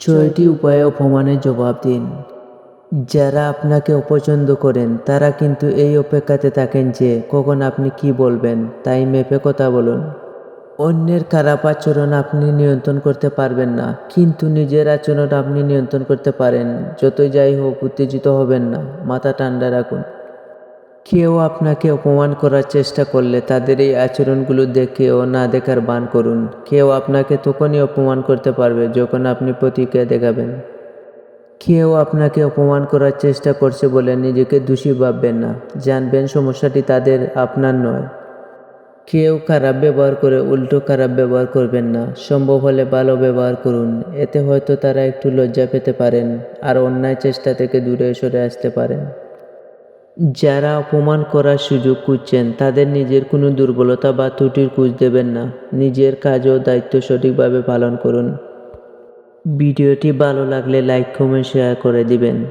ছয়টি উপায়ে অপমানের জবাব দিন। যারা আপনাকে অপছন্দ করেন, তারা কিন্তু এই অপেক্ষাতে থাকেন যে কখন আপনি কি বলবেন, তাই মেপে কথা বলুন। অন্যের খারাপ আচরণ আপনি নিয়ন্ত্রণ করতে পারবেন না, কিন্তু নিজের আচরণ আপনি নিয়ন্ত্রণ করতে পারেন। যতই যাই হোক, উত্তেজিত হবেন না, মাথা ঠান্ডা রাখুন। কেউ আপনাকে অপমান করার চেষ্টা করলে তাদের এই আচরণগুলো দেখে ও না দেখার বান করুন। কেউ আপনাকে তখনই অপমান করতে পারবে যখন আপনি প্রতিক্রিয়া দেখাবেন। কেউ আপনাকে অপমান করার চেষ্টা করছে বলে নিজেকে দোষী ভাববেন না। জানবেন সমস্যাটি তাদের আপনার নয়। কেউ খারাপ ব্যবহার করে উল্টো খারাপ ব্যবহার করবেন না। সম্ভব হলে ভালো ব্যবহার করুন। এতে হয়তো তারা একটু লজ্জা পেতে পারেন আর অন্যায় চেষ্টা থেকে দূরে সরে আসতে পারেন। যারা অপমান করার সুযোগ খুঁজছেন, তাদের নিজের কোনো দুর্বলতা বা ত্রুটির খুঁজ দেবেন না। নিজের কাজ ও দায়িত্ব সঠিকভাবে পালন করুন। ভিডিওটি ভালো লাগলে লাইক, কমেন্ট, শেয়ার করে দিবেন।